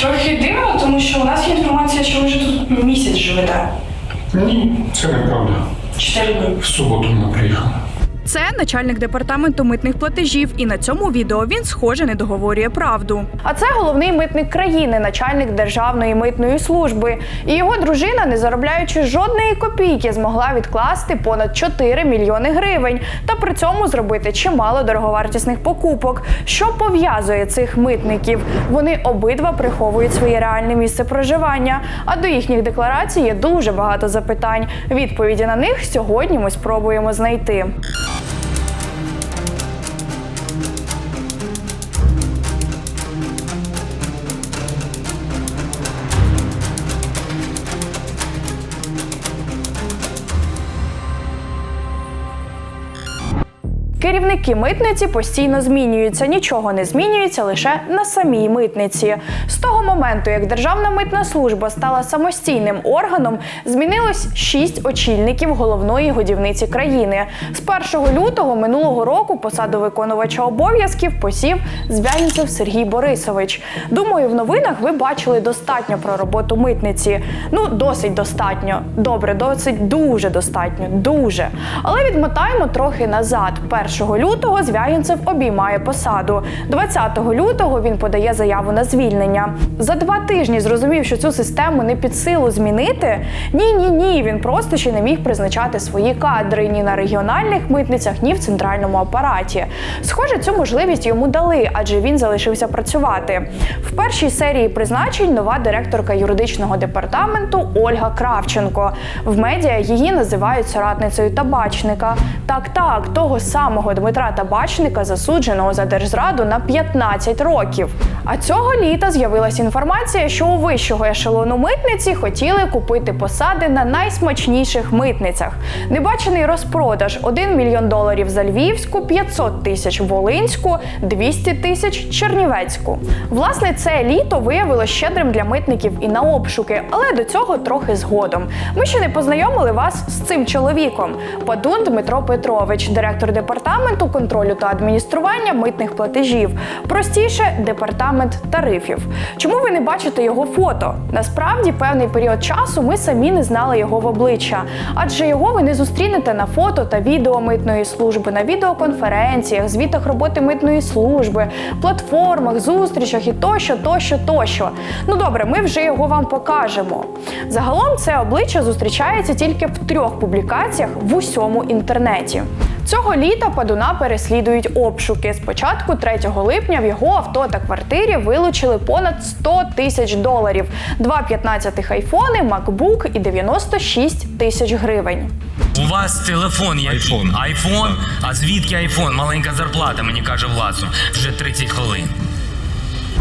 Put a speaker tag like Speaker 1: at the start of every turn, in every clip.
Speaker 1: Трохи дивно, тому що у нас є інформація, що ви вже тут місяць живете.
Speaker 2: Ні, це неправда.
Speaker 1: Чотири дні.
Speaker 2: В суботу вона приїхала.
Speaker 3: Це начальник департаменту митних платежів, і на цьому відео він схоже не договорює правду. А це головний митник країни, начальник державної митної служби. І його дружина, не заробляючи жодної копійки, змогла відкласти понад 4 мільйони гривень та при цьому зробити чимало дороговартісних покупок. Що пов'язує цих митників? Вони обидва приховують своє реальне місце проживання. А до їхніх декларацій є дуже багато запитань. Відповіді на них сьогодні ми спробуємо знайти. Керівники митниці постійно змінюються, нічого не змінюється лише на самій митниці. З того моменту, як Державна митна служба стала самостійним органом, змінилось шість очільників головної годівниці країни. З 1 лютого минулого року посаду виконувача обов'язків посів Звягінцев Сергій Борисович. Думаю, в новинах ви бачили достатньо про роботу митниці. Ну, досить достатньо. Добре, досить дуже достатньо. Дуже. Але відмотаємо трохи назад. 1 лютого Звягінцев обіймає посаду. 20 лютого він подає заяву на звільнення. За два тижні зрозумів, що цю систему не під силу змінити. Ні, ні, ні. Він просто ще не міг призначати свої кадри ні на регіональних митницях, ні в центральному апараті. Схоже, цю можливість йому дали, адже він залишився працювати. В першій серії призначень нова директорка юридичного департаменту Ольга Кравченко. В медіа її називають соратницею табачника. Так, так, того самого Дмитра Табачника, засудженого за держзраду на 15 років. А цього літа з'явилася інформація, що у вищого ешелону митниці хотіли купити посади на найсмачніших митницях. Небачений розпродаж 1 мільйон доларів за Львівську, 500 тисяч Волинську, 200 тисяч Чернівецьку. Власне, це літо виявилось щедрим для митників і на обшуки, але до цього трохи згодом. Ми ще не познайомили вас з цим чоловіком. Падун Дмитро Петрович, директор департаменту контролю та адміністрування митних платежів. Простіше департамент тарифів. Чому ви не бачите його фото? Насправді, певний період часу ми самі не знали його в обличчя, адже його ви не зустрінете на фото та відео митної служби, на відеоконференціях, звітах роботи митної служби, платформах, зустрічах і тощо, тощо, тощо. Ну добре, ми вже його вам покажемо. Загалом це обличчя зустрічається тільки в трьох публікаціях в усьому інтернеті. Цього літа падуна переслідують обшуки. Спочатку 3 липня в його авто та квартирі вилучили понад 100 тисяч доларів, два 15 айфони, MacBook і 96 тисяч гривень.
Speaker 4: У вас телефон є
Speaker 5: Айфон.
Speaker 4: Айфон? А звідки айфон? Маленька зарплата, мені каже Власу. Вже 30 хвилин.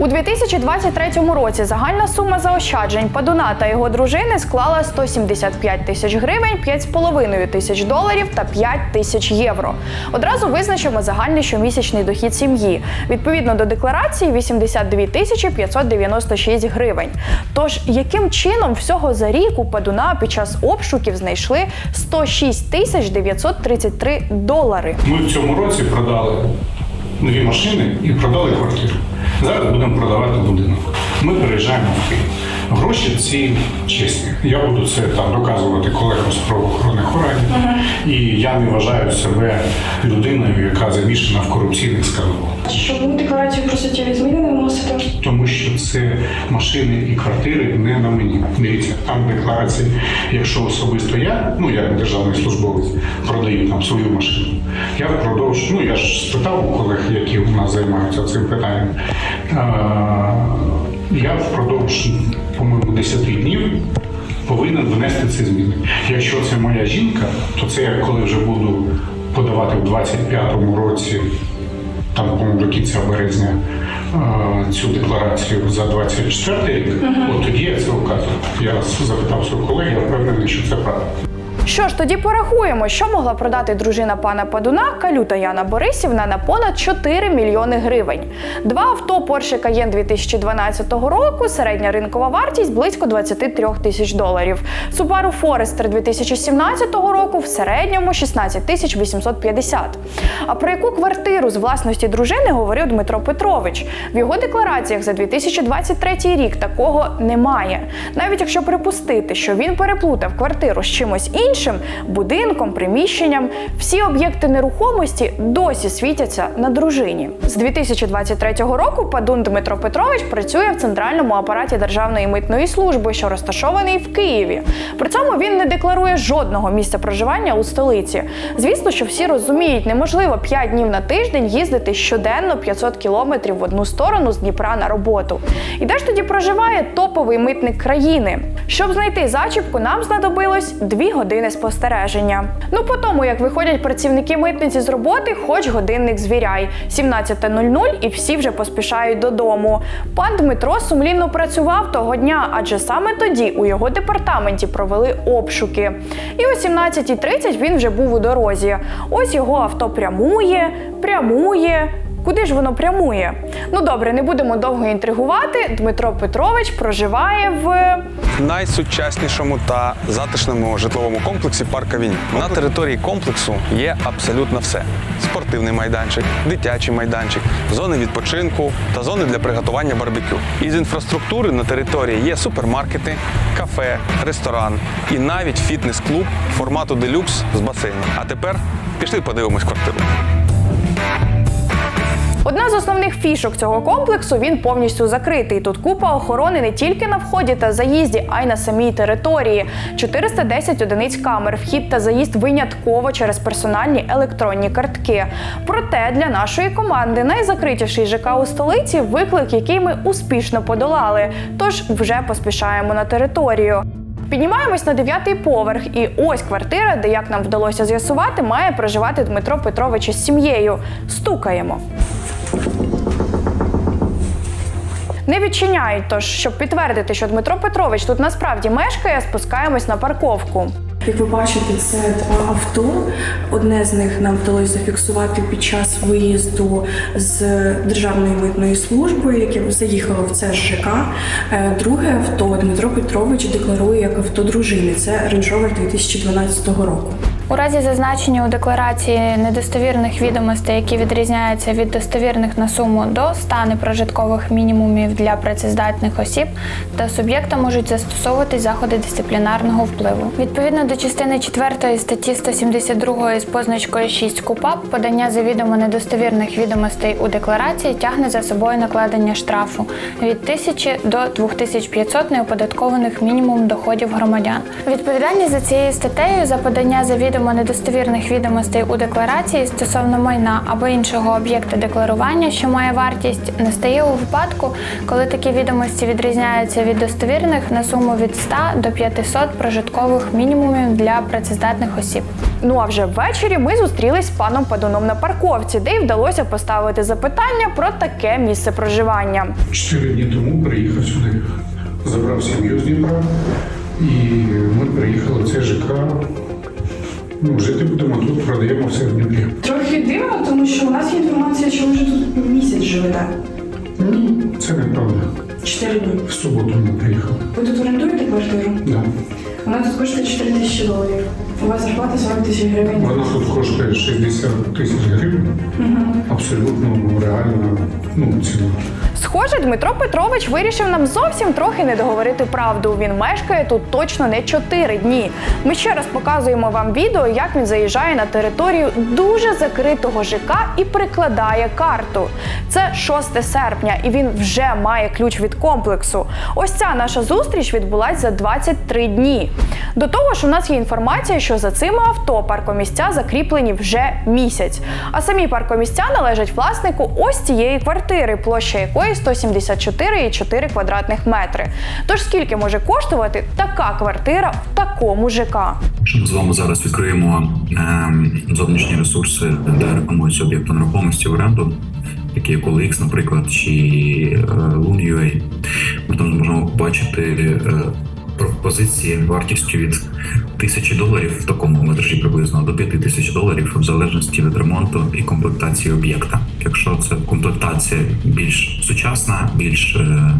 Speaker 3: У 2023 році загальна сума заощаджень падуна та його дружини склала 175 тисяч гривень, 5,5 тисяч доларів та 5 тисяч євро. Одразу визначимо загальний щомісячний дохід сім'ї. Відповідно до декларації 82 тисячі 596 гривень. Тож яким чином всього за рік у падуна під час обшуків знайшли 106 тисяч 933 долари?
Speaker 2: Ми в цьому році продали дві машини і продали квартиру. Зараз будемо продавати будинок. Ми переїжджаємо в Київ. Гроші ці чесні. Я буду це там доказувати колегам з правоохоронних органів. І я не вважаю себе людиною, яка замішана в корупційних скандалах.
Speaker 1: Чому декларацію про суттєві зміни не вносите?
Speaker 2: Тому що це машини і квартири не на мені. Дивіться, там декларації, якщо особисто я, ну я державний службовець, продаю там свою машину. Я впродовж, ну я ж спитав у колег, які у нас займаються цим питанням. Е, Я впродовж, по-моєму, 10 днів повинен внести ці зміни. Якщо це моя жінка, то це я коли вже буду подавати в 25-му році там, по-моєму, до кінця березня цю декларацію за 24 рік, от тоді я це вказую. Я запитав свого колеги, я впевнений, що це правда.
Speaker 3: Що ж, тоді порахуємо, що могла продати дружина пана Падуна Калюта Яна Борисівна на понад 4 мільйони гривень. Два авто Porsche Cayenne 2012 року, середня ринкова вартість близько 23 тисяч доларів. Subaru Forester 2017 року в середньому 16 тисяч 850. А про яку квартиру з власності дружини говорив Дмитро Петрович? В його деклараціях за 2023 рік такого немає. Навіть якщо припустити, що він переплутав квартиру з чимось іншим, будинком, приміщенням, всі об'єкти нерухомості досі світяться на дружині. З 2023 року Падун Дмитро Петрович працює в центральному апараті Державної митної служби, що розташований в Києві. При цьому він не декларує жодного місця проживання у столиці. Звісно, що всі розуміють, неможливо 5 днів на тиждень їздити щоденно 500 кілометрів в одну сторону з Дніпра на роботу. І де ж тоді проживає топовий митник країни? Щоб знайти зачіпку, нам знадобилось 2 години спостереження. Ну по тому, як виходять працівники митниці з роботи, хоч годинник звіряй. 17.00 і всі вже поспішають додому. Пан Дмитро сумлінно працював того дня, адже саме тоді у його департаменті провели обшуки. І о 17.30 він вже був у дорозі. Ось його авто прямує, прямує. Куди ж воно прямує? Ну добре, не будемо довго інтригувати. Дмитро Петрович проживає в.
Speaker 5: найсучаснішому та затишному житловому комплексі Парк Авінь. На території комплексу є абсолютно все: спортивний майданчик, дитячий майданчик, зони відпочинку та зони для приготування барбекю. Із інфраструктури на території є супермаркети, кафе, ресторан і навіть фітнес-клуб формату делюкс з басейном. А тепер пішли подивимось квартиру.
Speaker 3: Одна з основних фішок цього комплексу він повністю закритий. Тут купа охорони не тільки на вході та заїзді, а й на самій території. 410 одиниць камер, вхід та заїзд винятково через персональні електронні картки. Проте для нашої команди найзакритіший ЖК у столиці виклик, який ми успішно подолали. Тож вже поспішаємо на територію. Піднімаємось на дев'ятий поверх, і ось квартира, де, як нам вдалося з'ясувати, має проживати Дмитро Петрович із сім'єю. Стукаємо. Не відчиняють, тож, щоб підтвердити, що Дмитро Петрович тут насправді мешкає, спускаємось на парковку.
Speaker 1: Як ви бачите, це два авто. Одне з них нам вдалося зафіксувати під час виїзду з Державної митної служби, яке заїхало в це ЖК. Е, Друге авто Дмитро Петрович декларує як авто дружини. Це Range Rover 2012 року.
Speaker 6: У разі зазначення у декларації недостовірних відомостей, які відрізняються від достовірних на суму до 100 непрожиткових мінімумів для працездатних осіб, до суб'єкта можуть застосовуватись заходи дисциплінарного впливу. Відповідно до частини 4 статті 172 з позначкою 6 КУПАП, подання завідомо недостовірних відомостей у декларації тягне за собою накладення штрафу від 1000 до 2500 неоподаткованих мінімум доходів громадян. Відповідальність за цією статтею за подання завідомо недостовірних відомостей у декларації стосовно майна або іншого об'єкта декларування, що має вартість, настає у випадку, коли такі відомості відрізняються від достовірних на суму від 100 до 500 прожиткових мінімумів для працездатних осіб.
Speaker 3: Ну а вже ввечері ми зустрілись з паном Падуном на парковці, де й вдалося поставити запитання про таке місце проживання.
Speaker 2: Чотири дні тому приїхав сюди, забрав сім'ю з Дніпра, і ми приїхали в цей ЖК. Ну, жити будемо тут, продаємо все в Дніпрі.
Speaker 1: Трохи дивно, тому що у нас є інформація, що ви вже тут місяць живете.
Speaker 2: Ні, це неправда.
Speaker 1: Чотири дні.
Speaker 2: В суботу ми приїхали.
Speaker 1: Ви тут орендуєте квартиру?
Speaker 2: Да.
Speaker 1: Вона тут коштує 4 тисячі доларів. У вас зарплата 40 тисяч гривень.
Speaker 2: Вона тут коштує 60 тисяч гривень. Абсолютно реальна ну, ціна.
Speaker 3: Схоже, Дмитро Петрович вирішив нам зовсім трохи не договорити правду. Він мешкає тут точно не 4 дні. Ми ще раз показуємо вам відео, як він заїжджає на територію дуже закритого ЖК і прикладає карту. Це 6 серпня, і він вже має ключ від комплексу. Ось ця наша зустріч відбулась за 23 дні. До того ж, у нас є інформація, що за цими авто паркомісця закріплені вже місяць. А самі паркомісця належать власнику ось цієї квартири, площа якої 174,4 квадратних метри. Тож скільки може коштувати така квартира в такому ЖК?
Speaker 7: Ми з вами зараз відкриємо е, зовнішні ресурси, де рекламуються об'єкти нерухомості в оренду, такі як OLX, наприклад, чи е, Loon.ua. Ми там зможемо побачити е, про- позиції вартістю від тисячі доларів в такому метражі приблизно до п'яти тисяч доларів, в залежності від ремонту і комплектації об'єкта. Якщо це комплектація більш сучасна, більш е,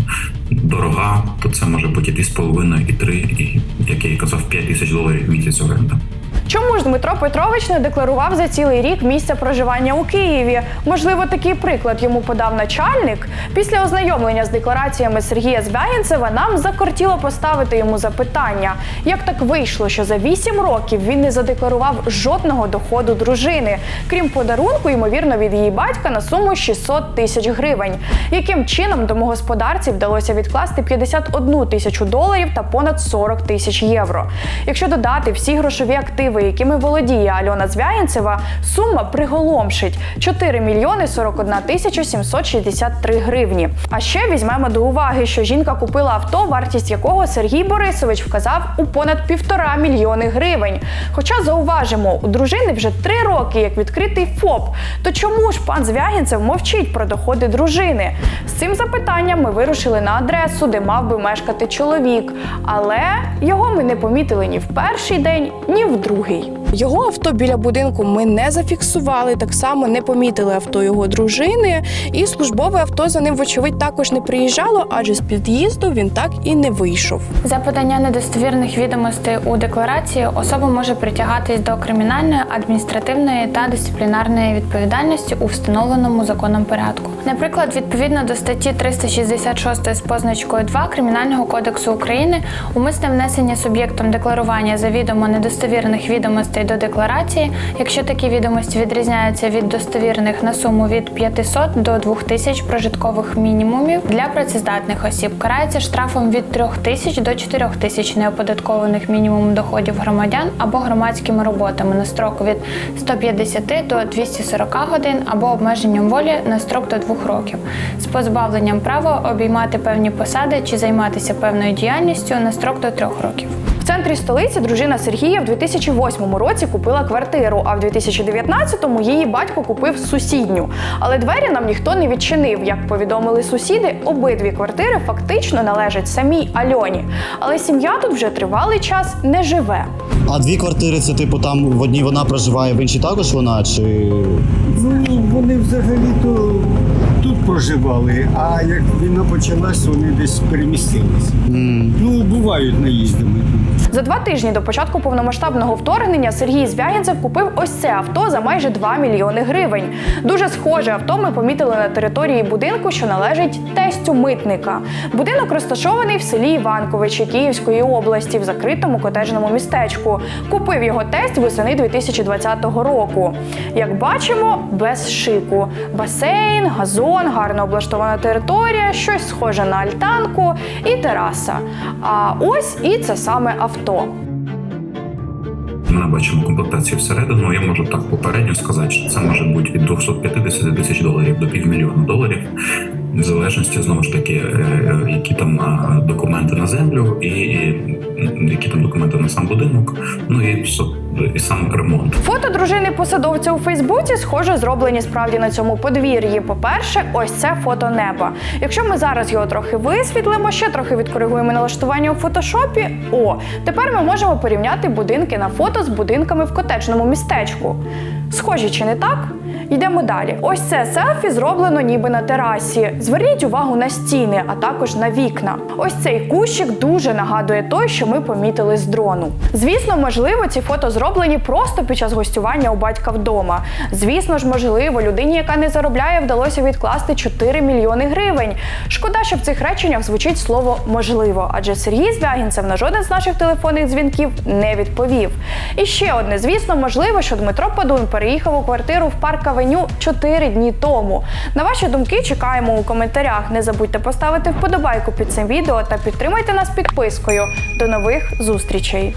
Speaker 7: дорога, то це може бути і 2,5, і 3, і як я і казав, 5 тисяч доларів в місяць оренда.
Speaker 3: Чому ж Дмитро Петрович не декларував за цілий рік місця проживання у Києві? Можливо, такий приклад йому подав начальник. Після ознайомлення з деклараціями Сергія Звягінцева нам закортіло поставити йому запитання, як так вийшло, що за 8 років він не задекларував жодного доходу дружини, крім подарунку, ймовірно, від її батька на суму 600 тисяч гривень. Яким чином домогосподарці вдалося відкласти 51 тисячу доларів та понад 40 тисяч євро? Якщо додати всі грошові активи, якими володіє Альона Звягінцева, сума приголомшить 4 мільйони 41 тисяча 763 гривні. А ще візьмемо до уваги, що жінка купила авто, вартість якого Сергій Борисович вказав у понад півтора мільйони гривень. Хоча зауважимо, у дружини вже три роки як відкритий ФОП. То чому ж пан Звягінцев мовчить про доходи дружини? З цим запитанням ми вирушили на адресу, де мав би мешкати чоловік. Але його ми не помітили ні в перший день, ні в другий.
Speaker 1: Його авто біля будинку ми не зафіксували, так само не помітили авто його дружини, і службове авто за ним, вочевидь, також не приїжджало, адже з під'їзду він так і не вийшов.
Speaker 6: За подання недостовірних відомостей у декларації особа може притягатись до кримінальної, адміністративної та дисциплінарної відповідальності у встановленому законом порядку. Наприклад, відповідно до статті 366 з позначкою 2 Кримінального кодексу України, умисне внесення суб'єктом декларування завідомо недостовірних відомостей до декларації, якщо такі відомості відрізняються від достовірних на суму від 500 до 2000 прожиткових мінімумів для працездатних осіб, карається штрафом від 3000 до 4000 неоподаткованих мінімум доходів громадян або громадськими роботами на строк від 150 до 240 годин або обмеженням волі на строк до 2 років з позбавленням права обіймати певні посади чи займатися певною діяльністю на строк до 3 років.
Speaker 3: В центрі столиці дружина Сергія в 2008 році купила квартиру, а в 2019-му її батько купив сусідню. Але двері нам ніхто не відчинив. Як повідомили сусіди, обидві квартири фактично належать самій Альоні. Але сім'я тут вже тривалий час не живе.
Speaker 8: А дві квартири це типу там в одній вона проживає, в іншій також вона чи.
Speaker 9: Ну, вони взагалі-то тут проживали, а як війна почалась, вони десь перемістились. Ну, бувають наїздами тут.
Speaker 3: За два тижні до початку повномасштабного вторгнення Сергій Звягінцев купив ось це авто за майже 2 мільйони гривень. Дуже схоже авто ми помітили на території будинку, що належить тестю митника. Будинок розташований в селі Іванковичі Київської області в закритому котеджному містечку. Купив його тесть восени 2020 року. Як бачимо, без шику. Басейн, газон, гарно облаштована територія, щось схоже на альтанку і тераса. А ось і це саме авто.
Speaker 7: Ми бачимо комплектацію всередину. Я можу так попередньо сказати, що це може бути від 250 тисяч доларів до півмільйона доларів, в залежності знову ж таки, е, е, які там документи на землю, і, які там документи на сам будинок, ну і, і сам ремонт.
Speaker 3: Фото дружини посадовця у Фейсбуці, схоже, зроблені справді на цьому подвір'ї. По-перше, ось це фото неба. Якщо ми зараз його трохи висвітлимо, ще трохи відкоригуємо налаштування у фотошопі. О, тепер ми можемо порівняти будинки на фото з будинками в котеджному містечку. Схожі чи не так? Йдемо далі. Ось це селфі зроблено ніби на терасі. Зверніть увагу на стіни, а також на вікна. Ось цей кущик дуже нагадує той, що ми помітили з дрону. Звісно, можливо, ці фото зроблені просто під час гостювання у батька вдома. Звісно ж, можливо, людині, яка не заробляє, вдалося відкласти 4 мільйони гривень. Шкода, що в цих реченнях звучить слово можливо, адже Сергій Звягінцев на жоден з наших телефонних дзвінків не відповів. І ще одне, звісно, можливо, що Дмитро Падун переїхав у квартиру в парк Авеню 4 дні тому. На ваші думки чекаємо у коментарях. Не забудьте поставити вподобайку під цим відео та підтримайте нас підпискою. До нових зустрічей!